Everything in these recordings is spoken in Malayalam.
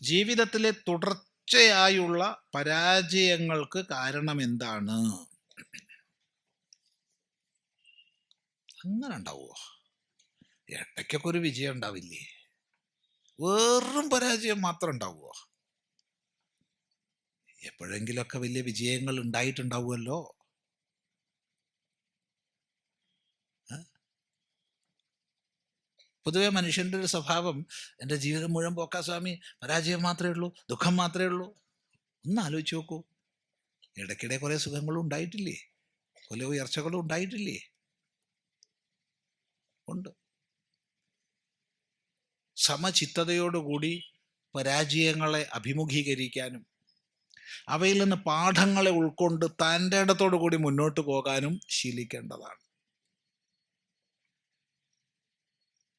ജീവിതത്തിലെ തുടർച്ചയായുള്ള പരാജയങ്ങൾക്ക് കാരണം എന്താണ് അങ്ങനെ ഉണ്ടാവുമോ ഇടയ്ക്കൊക്കെ ഒരു വിജയം ഉണ്ടാവില്ലേ? വെറും പരാജയം മാത്രം ഉണ്ടാവുമോ എപ്പോഴെങ്കിലൊക്കെ വലിയ വിജയങ്ങൾ ഉണ്ടായിട്ടുണ്ടാവുമല്ലോ? പൊതുവെ മനുഷ്യന്റെ ഒരു സ്വഭാവം എന്റെ ജീവിതം മുഴുവൻ പോക്കാ സ്വാമി പരാജയം മാത്രമേ ഉള്ളൂ ദുഃഖം മാത്രമേ ഉള്ളൂ. ഒന്ന് ആലോചിച്ച് നോക്കൂ. ഇടയ്ക്കിടെ കുറേ സുഖങ്ങളും ഉണ്ടായിട്ടില്ലേ? കുറെ ഉയർച്ചകളും ഉണ്ടായിട്ടില്ലേ? ഉണ്ട്. സമചിത്തതയോടുകൂടി പരാജയങ്ങളെ അഭിമുഖീകരിക്കാനും അവയിൽ നിന്ന് പാഠങ്ങളെ ഉൾക്കൊണ്ട് തന്റെ ഇടത്തോടു കൂടി മുന്നോട്ട് പോകാനും ശീലിക്കേണ്ടതാണ്.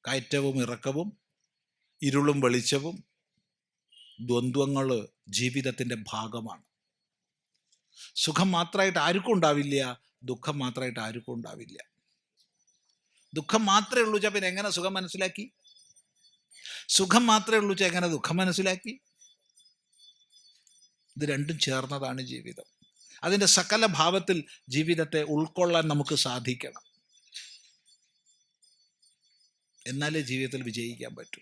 കയറ്റവും ഇറക്കവും ഇരുളും വെളിച്ചവും ദ്വന്ദ്വങ്ങൾ ജീവിതത്തിന്റെ ഭാഗമാണ്. സുഖം മാത്രമായിട്ട് ആർക്കും ഉണ്ടാവില്ല ദുഃഖം മാത്രമായിട്ട് ആർക്കും ഉണ്ടാവില്ല. ദുഃഖം മാത്രമേ ഉള്ളൂ ചാ പിന്നെ എങ്ങനെ സുഖം മനസ്സിലാക്കി? സുഖം മാത്രമേ ഉള്ളൂ ചാ എങ്ങനെ ദുഃഖം മനസ്സിലാക്കി? ഇത് രണ്ടും ചേർന്നതാണ് ജീവിതം. അതിന്റെ സകല ഭാവത്തിൽ ജീവിതത്തെ ഉൾക്കൊള്ളാൻ നമുക്ക് സാധിക്കണം. എന്നാലേ ജീവിതത്തിൽ വിജയിക്കാൻ പറ്റൂ.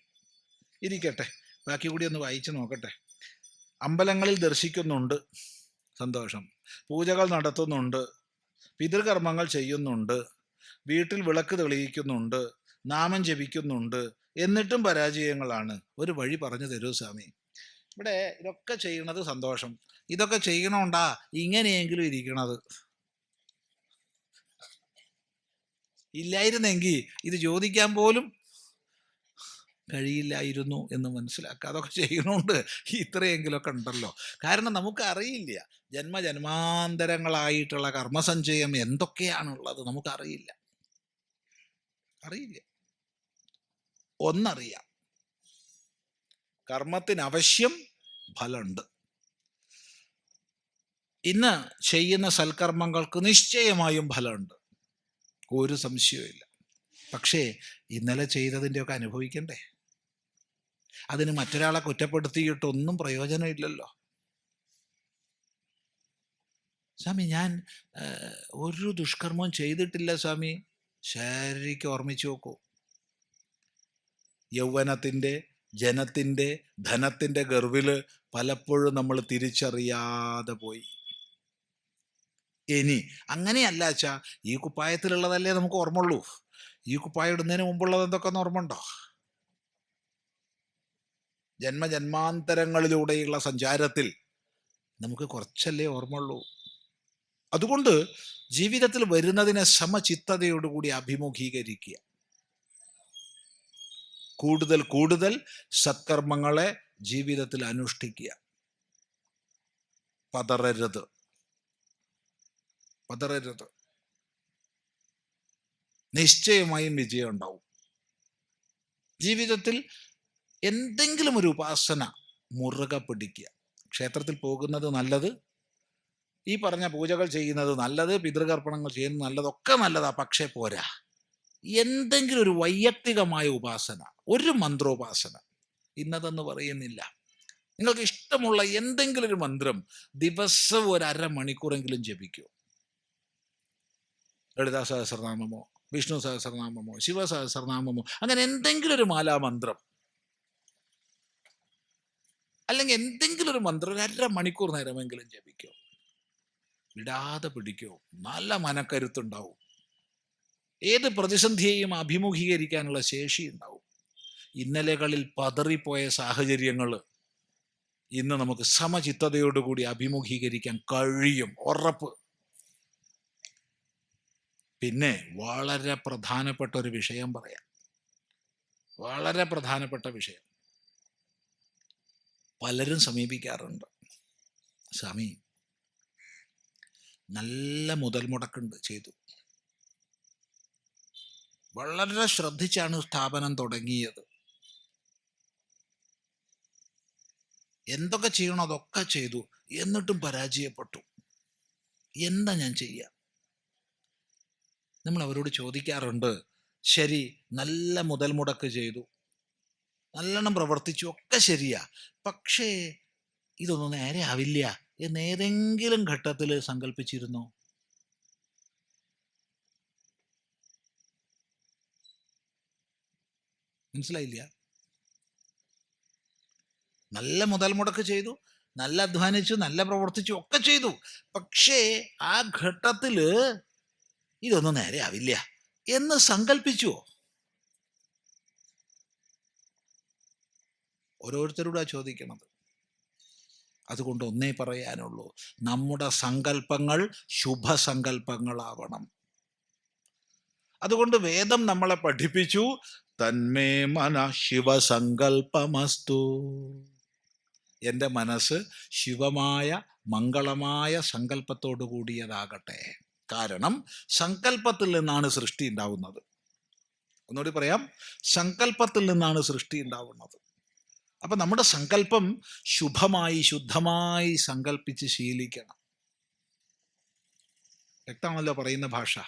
ഇരിക്കട്ടെ. ബാക്കി കൂടി ഒന്ന് വായിച്ചു നോക്കട്ടെ. അമ്പലങ്ങളിൽ ദർശിക്കുന്നുണ്ട്. സന്തോഷം. പൂജകൾ നടത്തുന്നുണ്ട്. പിതൃകർമ്മങ്ങൾ ചെയ്യുന്നുണ്ട്. വീട്ടിൽ വിളക്ക് തെളിയിക്കുന്നുണ്ട്. നാമം ജപിക്കുന്നുണ്ട്. എന്നിട്ടും പരാജയങ്ങളാണ്. ഒരു വഴി പറഞ്ഞു തരൂ സ്വാമി. ഇവിടെ ഇതൊക്കെ ചെയ്യണത് സന്തോഷം. ഇതൊക്കെ ചെയ്യണോണ്ടാ ഇങ്ങനെയെങ്കിലും ഇരിക്കണത്. ഇല്ലായിരുന്നെങ്കിൽ ഇത് ചോദിക്കാൻ പോലും കഴിയില്ലായിരുന്നു എന്ന് മനസ്സിലാക്കുക അതൊക്കെ ചെയ്യുന്നുണ്ട്. ഇത്രയെങ്കിലൊക്കെ ഉണ്ടല്ലോ. കാരണം നമുക്ക് അറിയില്ല ജന്മജന്മാന്തരങ്ങളായിട്ടുള്ള കർമ്മസഞ്ചയം എന്തൊക്കെയാണുള്ളത് നമുക്കറിയില്ല. അറിയില്ല. ഒന്നറിയാം. കർമ്മത്തിനവശ്യം ഫലമുണ്ട്. ഇന്ന് ചെയ്യുന്ന സൽക്കർമ്മങ്ങൾക്ക് നിശ്ചയമായും ഫലമുണ്ട്. ഒരു സംശയവുമില്ല പക്ഷേ ഇന്നലെ ചെയ്തതിന്റെയൊക്കെ അനുഭവിക്കണ്ടേ? അതിന് മറ്റൊരാളെ കുറ്റപ്പെടുത്തിയിട്ടൊന്നും പ്രയോജനമില്ലല്ലോ. സ്വാമി ഞാൻ ഒരു ദുഷ്കർമ്മവും ചെയ്തിട്ടില്ല സ്വാമി. ശരിക്കും ഓർമ്മിച്ചു നോക്കൂ. യൗവനത്തിന്റെ ജനത്തിന്റെ ധനത്തിന്റെ ഗർവിൽ പലപ്പോഴും നമ്മൾ തിരിച്ചറിയാതെ പോയി. ഇനി. അങ്ങനെയല്ല വെച്ചാൽ ഈ കുപ്പായത്തിലുള്ളതല്ലേ നമുക്ക് ഓർമ്മ ഉള്ളൂ ഈ കുപ്പായം ഇടുന്നതിന് മുമ്പുള്ളത് എന്തൊക്കെ ഒന്ന് ഓർമ്മ ഉണ്ടോ ജന്മജന്മാന്തരങ്ങളിലൂടെയുള്ള സഞ്ചാരത്തിൽ നമുക്ക് കുറച്ചല്ലേ ഓർമ്മയുള്ളൂ. അതുകൊണ്ട് ജീവിതത്തിൽ വരുന്നതിനെ സമചിത്തതയോടുകൂടി അഭിമുഖീകരിക്കുക. കൂടുതൽ കൂടുതൽ സത്കർമ്മങ്ങളെ ജീവിതത്തിൽ അനുഷ്ഠിക്കുക. പതറരുത്. പതറരുത് നിശ്ചയമായും വിജയം ഉണ്ടാവും. ജീവിതത്തിൽ എന്തെങ്കിലും ഒരു ഉപാസന മുറുകെ പിടിക്കുക. ക്ഷേത്രത്തിൽ പോകുന്നത് നല്ലത് ഈ പറഞ്ഞ പൂജകൾ ചെയ്യുന്നത് നല്ലത് പിതൃകർപ്പണങ്ങൾ ചെയ്യുന്നത് നല്ലതൊക്കെ നല്ലതാ പക്ഷേ പോരാ. എന്തെങ്കിലും ഒരു വൈയക്തികമായ ഉപാസന ഒരു മന്ത്രോപാസന ഇന്നതെന്ന് പറയുന്നില്ല. നിങ്ങൾക്ക് ഇഷ്ടമുള്ള എന്തെങ്കിലും ഒരു മന്ത്രം ദിവസവും ഒരു അരമണിക്കൂറെങ്കിലും ജപിക്കൂ. ലളിതാ സഹസ്രനാമമോ വിഷ്ണു സഹസ്രനാമമോ ശിവ സഹസ്രനാമമോ അങ്ങനെ എന്തെങ്കിലും ഒരു മാലാമന്ത്രം. അല്ലെങ്കിൽ എന്തെങ്കിലും ഒരു മന്ത്രം ഒരു അര മണിക്കൂർ നേരമെങ്കിലും ജപിക്കോ. വിടാതെ പിടിക്കോ. നല്ല മനക്കരുത്തുണ്ടാവും. ഏത് പ്രതിസന്ധിയെയും അഭിമുഖീകരിക്കാനുള്ള ശേഷി ഉണ്ടാവും ഇന്നലകളിൽ പതറിപ്പോയ സാഹചര്യങ്ങൾ ഇന്ന് നമുക്ക് സമചിത്തതയോടുകൂടി അഭിമുഖീകരിക്കാൻ കഴിയും. ഉറപ്പ്. പിന്നെ വളരെ പ്രധാനപ്പെട്ട ഒരു വിഷയം പറയാം. വളരെ പ്രധാനപ്പെട്ട വിഷയം. പലരും സമീപിക്കാറുണ്ട്. സ്വാമി നല്ല മുതൽ മുടക്കുണ്ട് ചെയ്തു. വളരെ ശ്രദ്ധിച്ചാണ് സ്ഥാപനം തുടങ്ങിയത്. എന്തൊക്കെ ചെയ്യണോ അതൊക്കെ ചെയ്തു. എന്നിട്ടും പരാജയപ്പെട്ടു. എന്താ ഞാൻ ചെയ്യുക നമ്മൾ അവരോട് ചോദിക്കാറുണ്ട് ശരി നല്ല മുതൽ മുടക്ക് ചെയ്തു. നല്ലോണം പ്രവർത്തിച്ചു. ഒക്കെ ശരിയാ. പക്ഷേ ഇതൊന്നും നേരെ ആവില്ല. എന്ന് ഏതെങ്കിലും ഘട്ടത്തിൽ സങ്കല്പിച്ചിരുന്നോ മനസ്സിലായില്ല. നല്ല മുതൽ മുടക്ക് ചെയ്തു നല്ല അധ്വാനിച്ചു നല്ല പ്രവർത്തിച്ചു ഒക്കെ ചെയ്തു. പക്ഷേ ആ ഘട്ടത്തിൽ ഇതൊന്നും നേരെ ആവില്ല എന്ന് സങ്കല്പിച്ചുവോ ഓരോരുത്തരോടാ ചോദിക്കണത്. അതുകൊണ്ട് ഒന്നേ പറയാനുള്ളൂ നമ്മുടെ സങ്കല്പങ്ങൾ ശുഭസങ്കല്പങ്ങളാവണം അതുകൊണ്ട് വേദം നമ്മളെ പഠിപ്പിച്ചു തന്മേ മന ശിവസങ്കല്പമസ്തു എന്റെ മനസ്സ് ശിവമായ മംഗളമായ സങ്കല്പത്തോടു കൂടിയതാകട്ടെ. കാരണം സങ്കല്പത്തിൽ നിന്നാണ് സൃഷ്ടി ഉണ്ടാവുന്നത്. ഒന്നുകൂടി പറയാം. സങ്കല്പത്തിൽ നിന്നാണ് സൃഷ്ടി ഉണ്ടാവുന്നത്. അപ്പം നമ്മുടെ സങ്കല്പം ശുഭമായി ശുദ്ധമായി സങ്കല്പിച്ച് ശീലിക്കണം. വ്യക്തമാണല്ലോ പറയുന്ന ഭാഷ.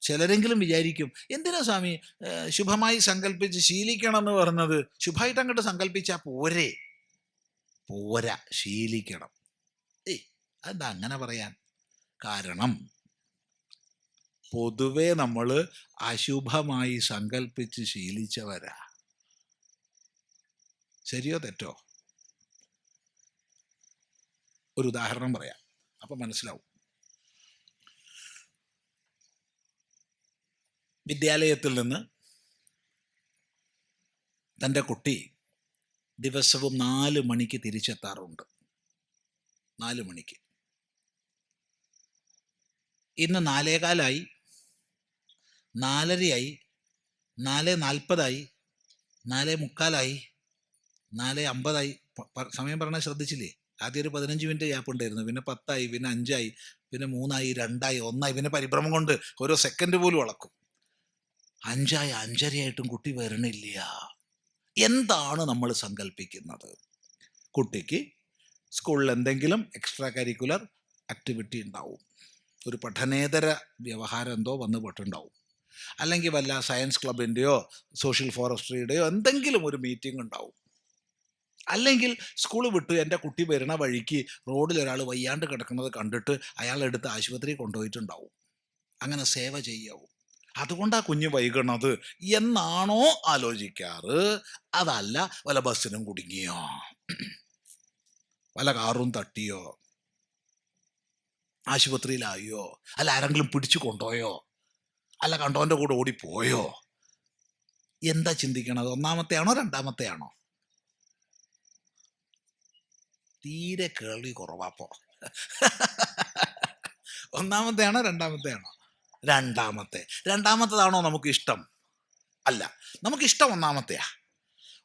ചിലരെങ്കിലും വിചാരിക്കും എന്തിനാ സ്വാമി ശുഭമായി സങ്കല്പിച്ച് ശീലിക്കണം എന്ന് പറഞ്ഞത്? ശുഭമായിട്ട് അങ്ങോട്ട് സങ്കല്പിച്ചാൽ പോരെ? പോരാ ശീലിക്കണം. ഏയ് അതെന്താ അങ്ങനെ പറയാൻ? കാരണം പൊതുവെ നമ്മൾ അശുഭമായി സങ്കല്പിച്ച് ശീലിച്ചവരാ. ശരിയോ തെറ്റോ? ഒരു ഉദാഹരണം പറയാം. അപ്പൊ മനസ്സിലാവും. വിദ്യാലയത്തിൽ നിന്ന് തന്റെ കുട്ടി ദിവസവും നാല് മണിക്ക് തിരിച്ചെത്താറുണ്ട്. നാല് മണിക്ക്. ഇന്ന് നാലേകാലായി നാലരയായി നാല് നാൽപ്പതായി നാല് മുക്കാലായി നാല് അമ്പതായി. സമയം പറഞ്ഞാൽ ശ്രദ്ധിച്ചില്ലേ? ആദ്യം ഒരു പതിനഞ്ച് മിനിറ്റ് ഗ്യാപ്പ് ഉണ്ടായിരുന്നു. പിന്നെ പത്തായി പിന്നെ അഞ്ചായി പിന്നെ മൂന്നായി രണ്ടായി ഒന്നായി പിന്നെ പരിഭ്രമം കൊണ്ട് ഓരോ സെക്കൻഡ് പോലും അളക്കും. അഞ്ചായി അഞ്ചരയായിട്ടും കുട്ടി വരണില്ല. എന്താണ് നമ്മൾ സങ്കല്പിക്കുന്നത് കുട്ടിക്ക് സ്കൂളിൽ എന്തെങ്കിലും എക്സ്ട്രാ കരിക്കുലർ ആക്ടിവിറ്റി ഉണ്ടാവും. ഒരു പഠനേതര വ്യവഹാരം എന്തോ വന്ന് പെട്ടുണ്ടാവും അല്ലെങ്കിൽ വല്ല സയൻസ് ക്ലബിന്റെയോ സോഷ്യൽ ഫോറസ്ട്രിയുടെയോ എന്തെങ്കിലും ഒരു മീറ്റിംഗ് ഉണ്ടാവും. അല്ലെങ്കിൽ സ്കൂൾ വിട്ട് എന്റെ കുട്ടി വരുന്ന വഴിക്ക് റോഡിൽ ഒരാൾ വയ്യാണ്ട് കിടക്കുന്നത് കണ്ടിട്ട് അയാളെടുത്ത് ആശുപത്രി കൊണ്ടുപോയിട്ടുണ്ടാവും. അങ്ങനെ സേവ ചെയ്യാവും. അതുകൊണ്ടാണ് കുഞ്ഞ് വൈകണത് എന്നാണോ ആലോചിക്കാറ്? അതല്ല വല്ല ബസ്സിനും കുടുങ്ങിയോ? വല്ല കാറും തട്ടിയോ? ആശുപത്രിയിലായോ? അല്ല ആരെങ്കിലും പിടിച്ചു കൊണ്ടുപോയോ? അല്ല കണ്ടോന്റെ കൂടെ ഓടിപ്പോയോ? എന്താ ചിന്തിക്കണത്? ഒന്നാമത്തെ ആണോ രണ്ടാമത്തെ ആണോ തീരെ കേൾവി കുറവാപ്പോ ഒന്നാമത്തെ ആണോ രണ്ടാമത്തെ. രണ്ടാമത്തതാണോ നമുക്ക് ഇഷ്ടം അല്ല നമുക്ക് ഇഷ്ടം ഒന്നാമത്തെയാ.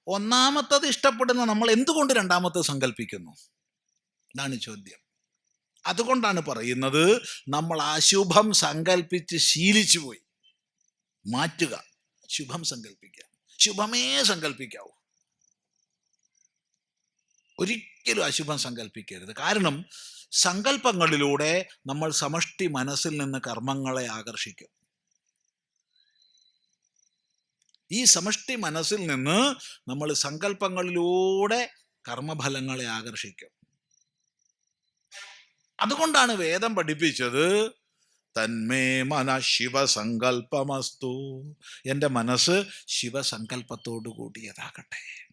ഒന്നാമത്തത് ഇഷ്ടപ്പെടുന്ന നമ്മൾ എന്തുകൊണ്ട് രണ്ടാമത്തെ സങ്കല്പിക്കുന്നു? ഇതാണ് ചോദ്യം. അതുകൊണ്ടാണ് പറയുന്നത് നമ്മൾ അശുഭം സങ്കല്പിച്ച് ശീലിച്ചു പോയി മാറ്റുക. ശുഭം സങ്കല്പിക്കുക ശുഭമേ സങ്കല്പിക്കാവൂ ഒരിക്കലും അശുഭം സങ്കല്പിക്കരുത് കാരണം സങ്കല്പങ്ങളിലൂടെ നമ്മൾ സമഷ്ടി മനസ്സിൽ നിന്ന് കർമ്മങ്ങളെ ആകർഷിക്കും. ഈ സമഷ്ടി മനസ്സിൽ നിന്ന് നമ്മൾ സങ്കല്പങ്ങളിലൂടെ കർമ്മഫലങ്ങളെ ആകർഷിക്കും. അതുകൊണ്ടാണ് വേദം പഠിപ്പിച്ചത്. തന്മേ മന ശിവസങ്കല്പമസ്തു. എന്റെ മനസ്സ് ശിവസങ്കല്പത്തോടു കൂടിയതാകട്ടെ.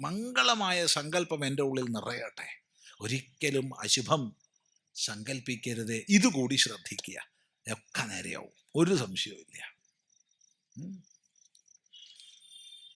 മംഗളമായ സങ്കല്പം എന്റെ ഉള്ളിൽ നിറയട്ടെ. ഒരിക്കലും അശുഭം സങ്കല്പിക്കരുത്. ഇതുകൂടി ശ്രദ്ധിക്കുക. ഒക്കെ നേരെയാവും. ഒരു സംശയവും ഇല്ല.